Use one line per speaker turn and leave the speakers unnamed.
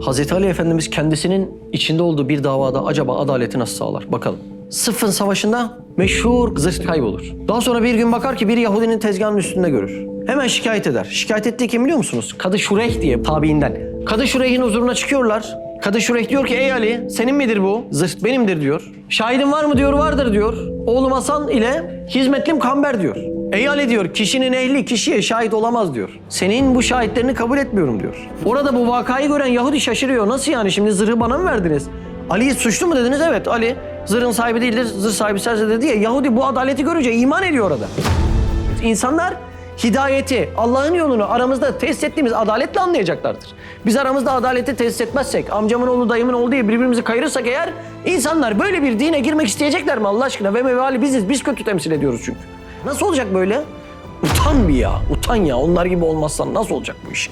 Hazreti Ali Efendimiz kendisinin içinde olduğu bir davada acaba adaleti nasıl sağlar? Bakalım. Sıffın Savaşı'nda meşhur zırh kaybolur. Daha sonra bir gün bakar ki bir Yahudinin tezgahının üstünde görür. Hemen şikayet eder. Şikayet ettiği kim biliyor musunuz? Kadı Şureyh diye tabiinden. Kadı Şureyh'in huzuruna çıkıyorlar. Kadı Şureyh diyor ki ey Ali senin midir bu? Zırh benimdir diyor. Şahidin var mı diyor vardır diyor. Oğlum Hasan ile hizmetlim Kamber diyor. Ey Ali diyor kişinin ehli kişiye şahit olamaz diyor. Senin bu şahitlerini kabul etmiyorum diyor. Orada bu vakayı gören Yahudi şaşırıyor. Nasıl yani şimdi zırhı bana mı verdiniz? Ali suçlu mu dediniz? Evet Ali zırhın sahibi değildir, zırh sahibi sensin dedi diye Yahudi bu adaleti görünce iman ediyor orada. İnsanlar hidayeti, Allah'ın yolunu aramızda tesis ettiğimiz adaletle anlayacaklardır. Biz aramızda adaleti tesis etmezsek, amcamın oğlu dayımın oğlu diye birbirimizi kayırırsak eğer insanlar böyle bir dine girmek isteyecekler mi Allah aşkına? Ve mevali biziz, biz kötü temsil ediyoruz çünkü. Nasıl olacak böyle? Utan bir ya, utan ya. Onlar gibi olmazsan nasıl olacak bu iş?